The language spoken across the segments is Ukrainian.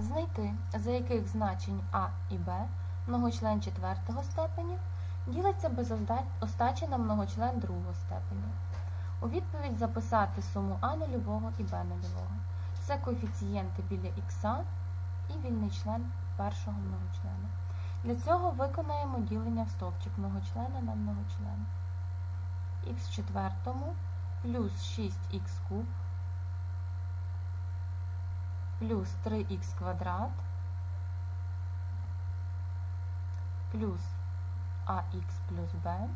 Знайти, за яких значень А і Б многочлен четвертого степеня ділиться без остачі на многочлен другого степеня. У відповідь записати суму А нульового і Б нульового. Це коефіцієнти біля х і вільний член першого многочлена. Для цього виконаємо ділення в стовпчик многочлена на многочлен. х четвертому плюс 6х куб плюс 3х квадрат плюс ах плюс b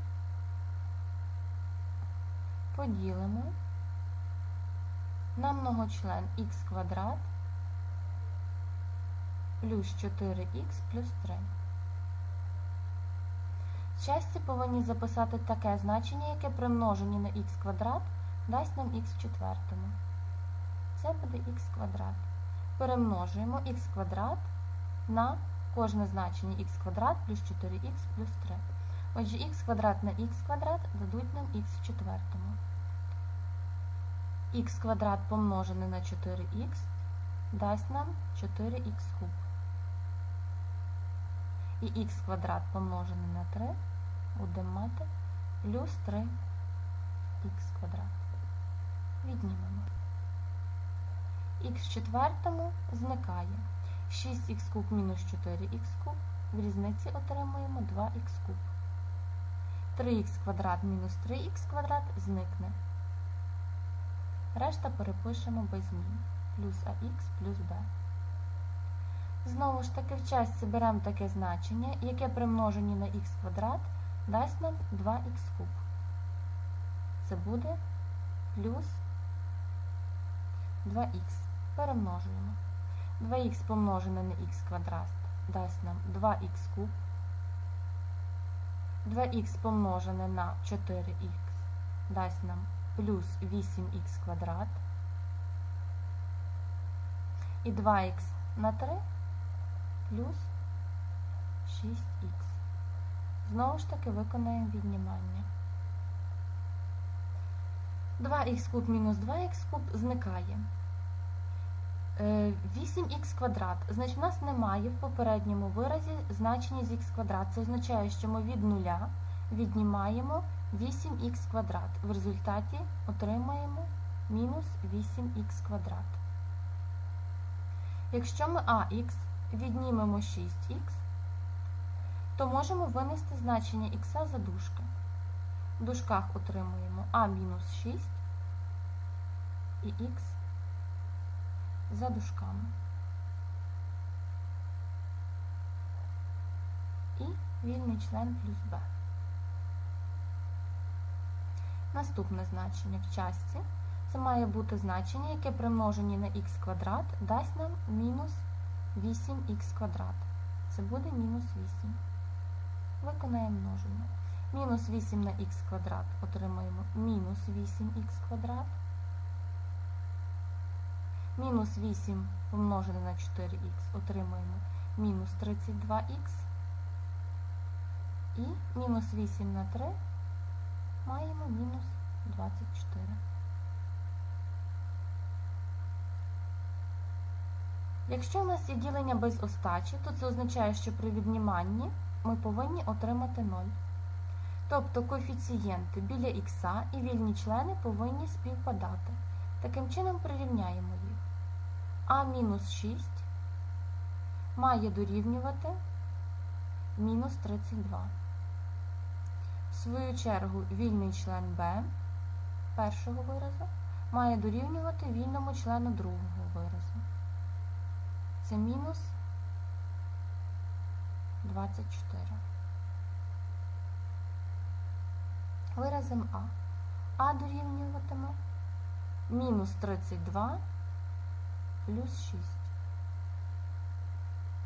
поділимо на многочлен х квадрат плюс 4х плюс 3. В повинні записати таке значення, яке при множенні на х квадрат дасть нам х четвертому. Це буде х квадрат. Перемножуємо х квадрат на кожне значення х квадрат плюс 4х плюс 3. Отже, х квадрат на х квадрат дадуть нам х в четвертому. х квадрат помножене на 4х дасть нам 4х куб. І х квадрат помножене на 3 будемо мати плюс 3х квадрат. Віднімемо. Х в четвертому зникає. 6х куб мінус 4х куб. В різниці отримуємо 2х куб. 3х квадрат мінус 3х квадрат зникне. Решта перепишемо без змін. Плюс ах плюс b. Знову ж таки, в частці беремо таке значення, яке при множенні на х квадрат дасть нам 2х куб. Це буде плюс 2х. Перемножуємо. 2х помножене на х квадрат дасть нам 2х куб. 2х помножене на 4х дасть нам плюс 8х квадрат. І 2х на 3 плюс 6х. Знову ж таки виконаємо віднімання. 2х куб мінус 2х куб зникає. Е, 8х квадрат. Значить, у нас немає в попередньому виразі значення з х квадрат. Це означає, що ми від нуля віднімаємо 8х квадрат. В результаті отримаємо мінус 8х квадрат. Якщо ми ах віднімемо 6х, то можемо винести значення х за дужки. В дужках отримуємо а мінус 6 і х за дужками. І вільний член плюс b. Наступне значення в частці. Це має бути значення, яке при множенні на х квадрат дасть нам мінус 8х квадрат. Це буде мінус 8. Виконаємо множення. Мінус 8 на х квадрат отримаємо мінус 8х квадрат. Мінус 8 помножене на 4х отримаємо мінус 32х. І мінус 8 на 3 маємо мінус 24. Якщо у нас є ділення без остачі, то це означає, що при відніманні ми повинні отримати 0. Тобто коефіцієнти біля х і вільні члени повинні співпадати. Таким чином прирівняємо їх. А мінус 6 має дорівнювати мінус 32. В свою чергу вільний член b першого виразу має дорівнювати вільному члену другого виразу. Це мінус 24. Виразимо А. А дорівнюватиме мінус 32 плюс 6.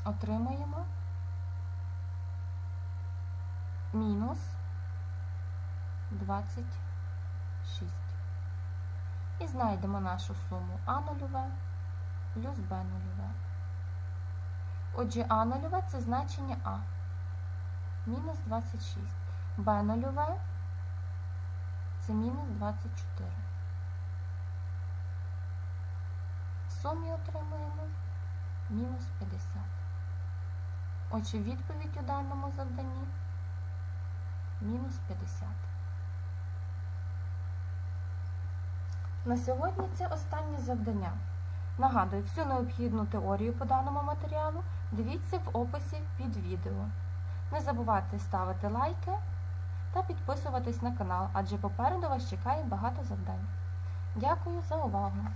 Отримаємо мінус 26. І знайдемо нашу суму А нульове плюс Б нульове. Отже, А нульове це значення А. Мінус 26. Б нульове це мінус 24. В сумі отримуємо мінус 50. Отже, відповідь у даному завданні мінус 50. На сьогодні це останнє завдання. Нагадую, всю необхідну теорію по даному матеріалу дивіться в описі під відео. Не забувайте ставити лайки та підписуватись на канал, адже попереду вас чекає багато завдань. Дякую за увагу!